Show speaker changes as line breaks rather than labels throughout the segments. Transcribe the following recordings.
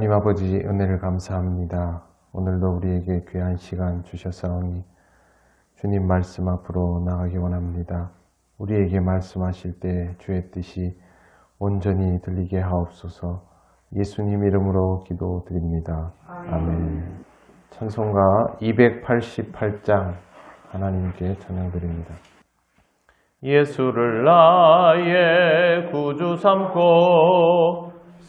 하나님 아버지 은혜를 감사합니다. 오늘도 우리에게 귀한 시간 주셨사오니 주님 말씀 앞으로 나가기 원합니다. 우리에게 말씀하실 때 주의 뜻이 온전히 들리게 하옵소서 예수님 이름으로 기도드립니다. 아멘. 찬송가 288장 하나님께 찬양드립니다. 예수를 나의 구주 삼고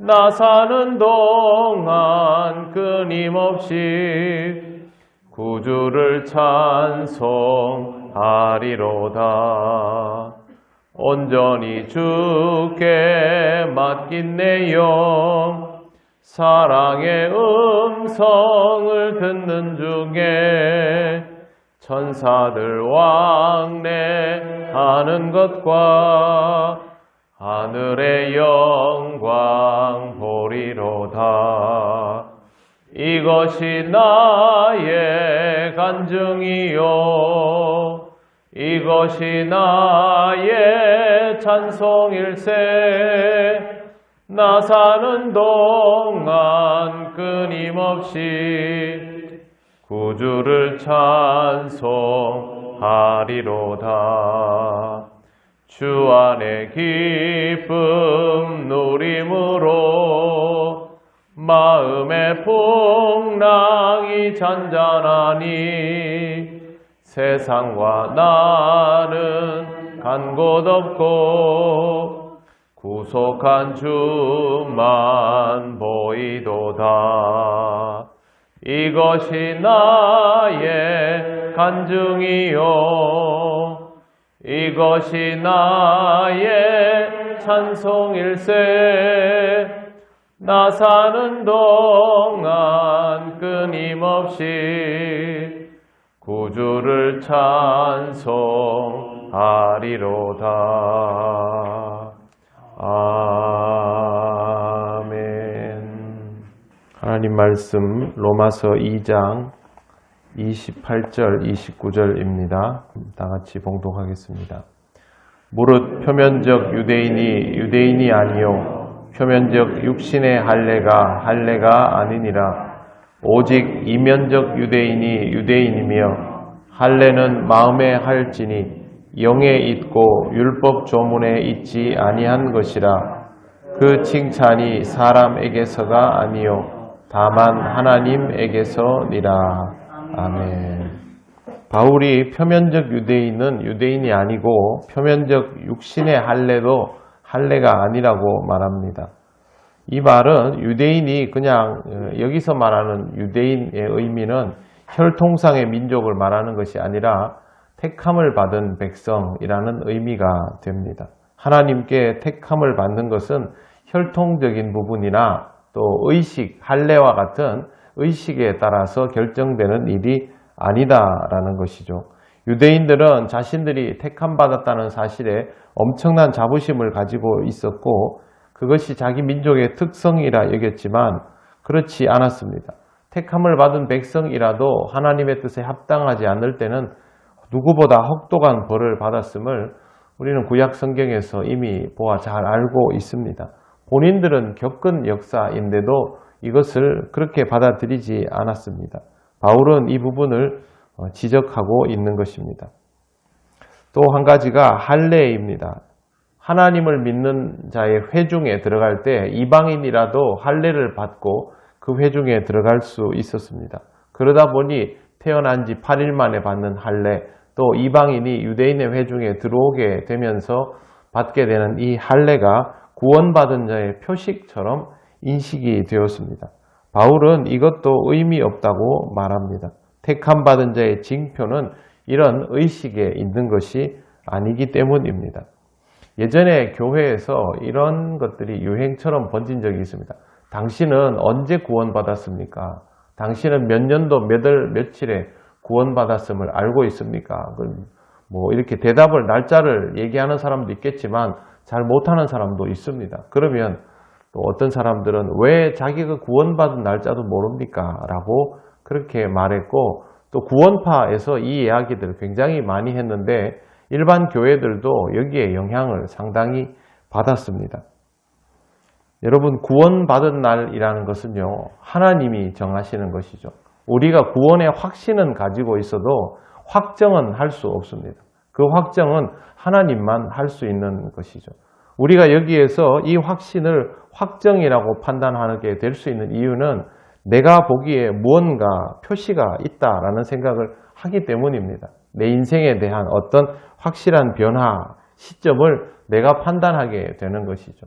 나 사는 동안 끊임없이 구주를 찬송하리로다. 온전히 주께 맡긴 내 영, 사랑의 음성을 듣는 중에 천사들 왕래하는 것과 하늘의 영광 보리로다. 이것이 나의 간증이요. 이것이 나의 찬송일세. 나 사는 동안 끊임없이 구주를 찬송하리로다. 주 안에 기쁨 누림으로 마음의 풍랑이 잔잔하니 세상과 나는 간 곳 없고 구속한 주만 보이도다. 이것이 나의 간증이요 이것이 나의 찬송일세. 나 사는 동안 끊임없이 구주를 찬송하리로다. 아멘. 하나님 말씀 로마서 2장 28절, 29절입니다. 다 같이 봉독하겠습니다. 무릇 표면적 유대인이 유대인이 아니요. 표면적 육신의 할례가 할례가 아니니라. 오직 이면적 유대인이 유대인이며 할례는 마음에 할지니 영에 있고 율법 조문에 있지 아니한 것이라. 그 칭찬이 사람에게서가 아니요. 다만 하나님에게서니라 아멘. 바울이 표면적 유대인은 유대인이 아니고 표면적 육신의 할례도 할례가 아니라고 말합니다. 이 말은 유대인이 그냥 여기서 말하는 유대인의 의미는 혈통상의 민족을 말하는 것이 아니라 택함을 받은 백성이라는 의미가 됩니다. 하나님께 택함을 받는 것은 혈통적인 부분이나 또 의식, 할례와 같은 의식에 따라서 결정되는 일이 아니다라는 것이죠. 유대인들은 자신들이 택함받았다는 사실에 엄청난 자부심을 가지고 있었고 그것이 자기 민족의 특성이라 여겼지만 그렇지 않았습니다. 택함을 받은 백성이라도 하나님의 뜻에 합당하지 않을 때는 누구보다 혹독한 벌을 받았음을 우리는 구약 성경에서 이미 보아 잘 알고 있습니다. 본인들은 겪은 역사인데도 이것을 그렇게 받아들이지 않았습니다. 바울은 이 부분을 어, 지적하고 있는 것입니다. 또 한 가지가 할례입니다. 하나님을 믿는 자의 회중에 들어갈 때 이방인이라도 할례를 받고 그 회중에 들어갈 수 있었습니다. 그러다 보니 태어난 지 8일 만에 받는 할례, 또 이방인이 유대인의 회중에 들어오게 되면서 받게 되는 이 할례가 구원받은 자의 표식처럼 인식이 되었습니다. 바울은 이것도 의미 없다고 말합니다. 택함 받은 자의 징표는 이런 의식에 있는 것이 아니기 때문입니다. 예전에 교회에서 이런 것들이 유행처럼 번진 적이 있습니다. 당신은 언제 구원받았습니까? 당신은 몇 년도 몇 월 며칠에 구원받았음을 알고 있습니까? 그뭐 이렇게 대답을 날짜를 얘기하는 사람도 있겠지만 잘 못하는 사람도 있습니다. 그러면 또 어떤 사람들은 왜 자기가 구원받은 날짜도 모릅니까? 라고 그렇게 말했고 또 구원파에서 이 이야기들을 굉장히 많이 했는데 일반 교회들도 여기에 영향을 상당히 받았습니다. 여러분 구원받은 날이라는 것은요 하나님이 정하시는 것이죠. 우리가 구원의 확신은 가지고 있어도 확정은 할 수 없습니다. 그 확정은 하나님만 할 수 있는 것이죠. 우리가 여기에서 이 확신을 확정이라고 판단하게 될 수 있는 이유는 내가 보기에 무언가 표시가 있다라는 생각을 하기 때문입니다. 내 인생에 대한 어떤 확실한 변화, 시점을 내가 판단하게 되는 것이죠.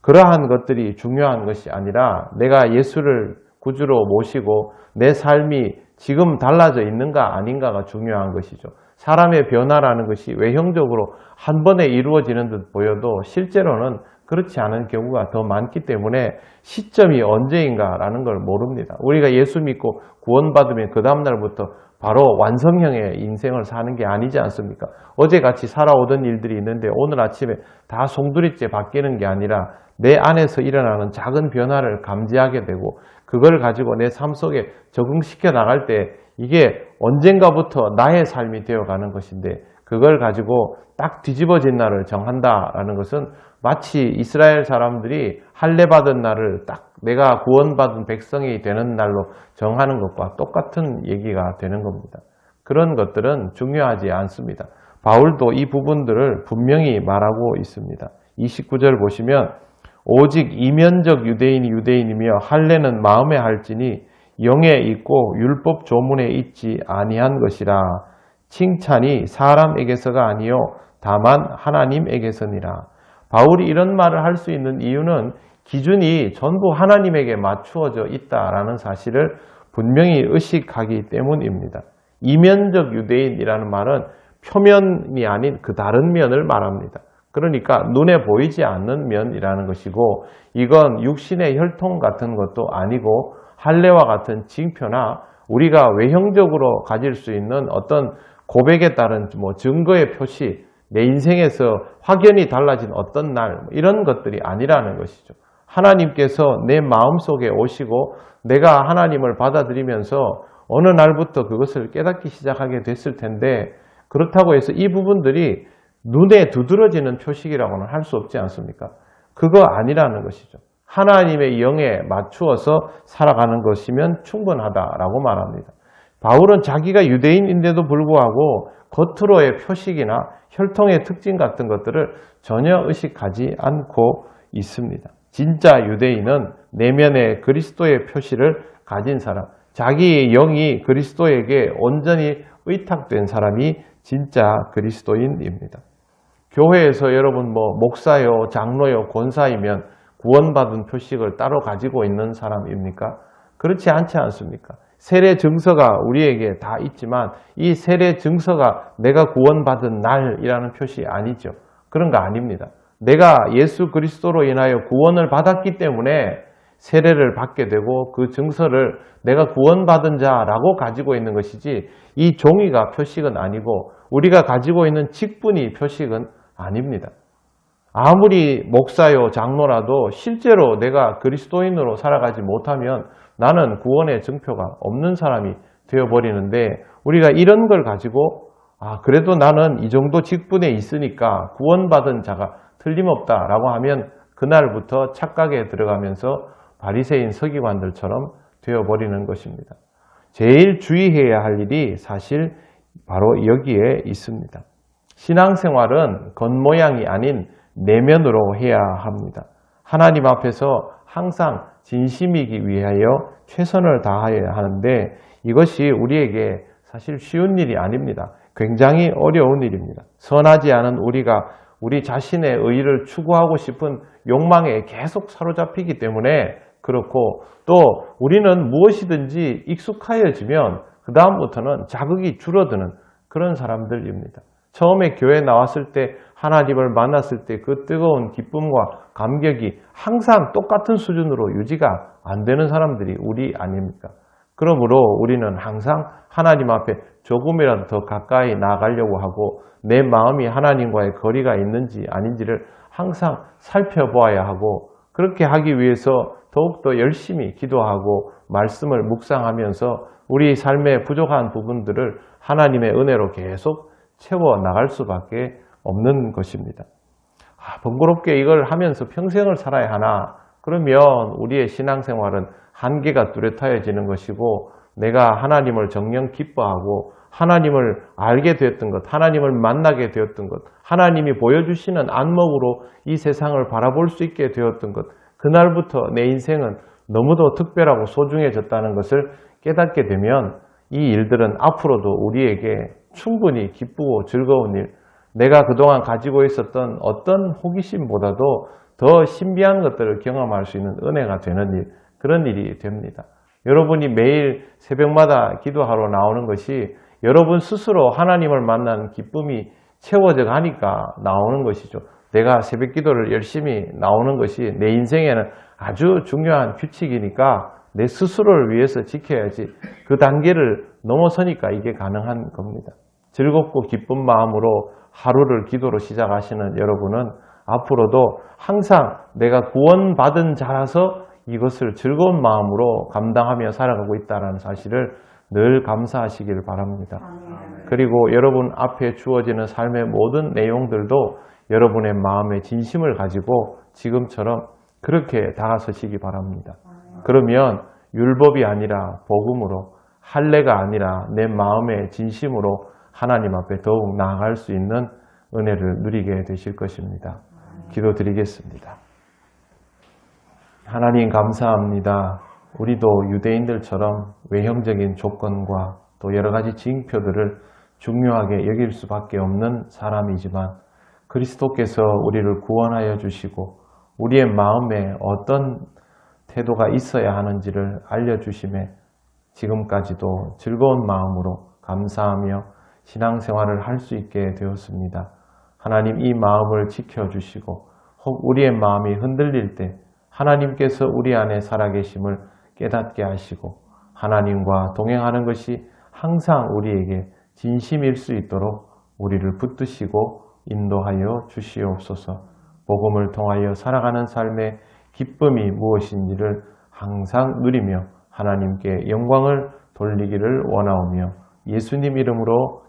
그러한 것들이 중요한 것이 아니라 내가 예수를 구주로 모시고 내 삶이 지금 달라져 있는가 아닌가가 중요한 것이죠. 사람의 변화라는 것이 외형적으로 한 번에 이루어지는 듯 보여도 실제로는 그렇지 않은 경우가 더 많기 때문에 시점이 언제인가라는 걸 모릅니다. 우리가 예수 믿고 구원받으면 그 다음날부터 바로 완성형의 인생을 사는 게 아니지 않습니까? 어제 같이 살아오던 일들이 있는데 오늘 아침에 다 송두리째 바뀌는 게 아니라 내 안에서 일어나는 작은 변화를 감지하게 되고 그걸 가지고 내 삶 속에 적응시켜 나갈 때 이게 언젠가부터 나의 삶이 되어 가는 것인데 그걸 가지고 딱 뒤집어진 날을 정한다라는 것은 마치 이스라엘 사람들이 할례 받은 날을 딱 내가 구원받은 백성이 되는 날로 정하는 것과 똑같은 얘기가 되는 겁니다. 그런 것들은 중요하지 않습니다. 바울도 이 부분들을 분명히 말하고 있습니다. 29절 보시면 오직 이면적 유대인이 유대인이며 할례는 마음에 할지니 영에 있고 율법 조문에 있지 아니한 것이라 칭찬이 사람에게서가 아니요 다만 하나님에게서니라. 바울이 이런 말을 할 수 있는 이유는 기준이 전부 하나님에게 맞추어져 있다라는 사실을 분명히 의식하기 때문입니다. 이면적 유대인이라는 말은 표면이 아닌 그 다른 면을 말합니다. 그러니까 눈에 보이지 않는 면이라는 것이고 이건 육신의 혈통 같은 것도 아니고 할례와 같은 징표나 우리가 외형적으로 가질 수 있는 어떤 고백에 따른 뭐 증거의 표시, 내 인생에서 확연히 달라진 어떤 날뭐 이런 것들이 아니라는 것이죠. 하나님께서 내 마음속에 오시고 내가 하나님을 받아들이면서 어느 날부터 그것을 깨닫기 시작하게 됐을 텐데 그렇다고 해서 이 부분들이 눈에 두드러지는 표식이라고는 할 수 없지 않습니까? 그거 아니라는 것이죠. 하나님의 영에 맞추어서 살아가는 것이면 충분하다라고 말합니다. 바울은 자기가 유대인인데도 불구하고 겉으로의 표식이나 혈통의 특징 같은 것들을 전혀 의식하지 않고 있습니다. 진짜 유대인은 내면의 그리스도의 표시를 가진 사람, 자기의 영이 그리스도에게 온전히 의탁된 사람이 진짜 그리스도인입니다. 교회에서 여러분 뭐 목사요, 장로요, 권사이면 구원받은 표식을 따로 가지고 있는 사람입니까? 그렇지 않지 않습니까? 세례 증서가 우리에게 다 있지만 이 세례 증서가 내가 구원받은 날이라는 표시 아니죠. 그런 거 아닙니다. 내가 예수 그리스도로 인하여 구원을 받았기 때문에 세례를 받게 되고 그 증서를 내가 구원받은 자라고 가지고 있는 것이지 이 종이가 표식은 아니고 우리가 가지고 있는 직분이 표식은 아닙니다. 아무리 목사요, 장로라도 실제로 내가 그리스도인으로 살아가지 못하면 나는 구원의 증표가 없는 사람이 되어버리는데 우리가 이런 걸 가지고 아, 그래도 나는 이 정도 직분에 있으니까 구원받은 자가 틀림없다라고 하면 그날부터 착각에 들어가면서 바리새인 서기관들처럼 되어버리는 것입니다. 제일 주의해야 할 일이 사실 바로 여기에 있습니다. 신앙생활은 겉모양이 아닌 내면으로 해야 합니다. 하나님 앞에서 항상 진심이기 위하여 최선을 다해야 하는데 이것이 우리에게 사실 쉬운 일이 아닙니다. 굉장히 어려운 일입니다. 선하지 않은 우리가 우리 자신의 의를 추구하고 싶은 욕망에 계속 사로잡히기 때문에 그렇고 또 우리는 무엇이든지 익숙하여지면 그 다음부터는 자극이 줄어드는 그런 사람들입니다. 처음에 교회 나왔을 때 하나님을 만났을 때 그 뜨거운 기쁨과 감격이 항상 똑같은 수준으로 유지가 안 되는 사람들이 우리 아닙니까? 그러므로 우리는 항상 하나님 앞에 조금이라도 더 가까이 나가려고 하고 내 마음이 하나님과의 거리가 있는지 아닌지를 항상 살펴보아야 하고 그렇게 하기 위해서 더욱더 열심히 기도하고 말씀을 묵상하면서 우리 삶의 부족한 부분들을 하나님의 은혜로 계속 채워 나갈 수밖에 없는 것입니다. 아, 번거롭게 이걸 하면서 평생을 살아야 하나? 그러면 우리의 신앙생활은 한계가 뚜렷해지는 것이고 내가 하나님을 정녕 기뻐하고 하나님을 알게 되었던 것, 하나님을 만나게 되었던 것, 하나님이 보여주시는 안목으로 이 세상을 바라볼 수 있게 되었던 것, 그날부터 내 인생은 너무도 특별하고 소중해졌다는 것을 깨닫게 되면 이 일들은 앞으로도 우리에게 충분히 기쁘고 즐거운 일, 내가 그동안 가지고 있었던 어떤 호기심보다도 더 신비한 것들을 경험할 수 있는 은혜가 되는 일, 그런 일이 됩니다. 여러분이 매일 새벽마다 기도하러 나오는 것이 여러분 스스로 하나님을 만난 기쁨이 채워져 가니까 나오는 것이죠. 내가 새벽 기도를 열심히 나오는 것이 내 인생에는 아주 중요한 규칙이니까 내 스스로를 위해서 지켜야지 그 단계를 넘어서니까 이게 가능한 겁니다. 즐겁고 기쁜 마음으로 하루를 기도로 시작하시는 여러분은 앞으로도 항상 내가 구원받은 자라서 이것을 즐거운 마음으로 감당하며 살아가고 있다는 사실을 늘 감사하시길 바랍니다. 그리고 여러분 앞에 주어지는 삶의 모든 내용들도 여러분의 마음의 진심을 가지고 지금처럼 그렇게 다가서시기 바랍니다. 그러면 율법이 아니라 복음으로 할례가 아니라 내 마음의 진심으로 하나님 앞에 더욱 나아갈 수 있는 은혜를 누리게 되실 것입니다. 기도드리겠습니다. 하나님 감사합니다. 우리도 유대인들처럼 외형적인 조건과 또 여러 가지 징표들을 중요하게 여길 수밖에 없는 사람이지만 그리스도께서 우리를 구원하여 주시고 우리의 마음에 어떤 태도가 있어야 하는지를 알려주심에 지금까지도 즐거운 마음으로 감사하며 신앙생활을 할 수 있게 되었습니다. 하나님 이 마음을 지켜주시고 혹 우리의 마음이 흔들릴 때 하나님께서 우리 안에 살아계심을 깨닫게 하시고 하나님과 동행하는 것이 항상 우리에게 진심일 수 있도록 우리를 붙드시고 인도하여 주시옵소서 복음을 통하여 살아가는 삶의 기쁨이 무엇인지를 항상 누리며 하나님께 영광을 돌리기를 원하오며 예수님 이름으로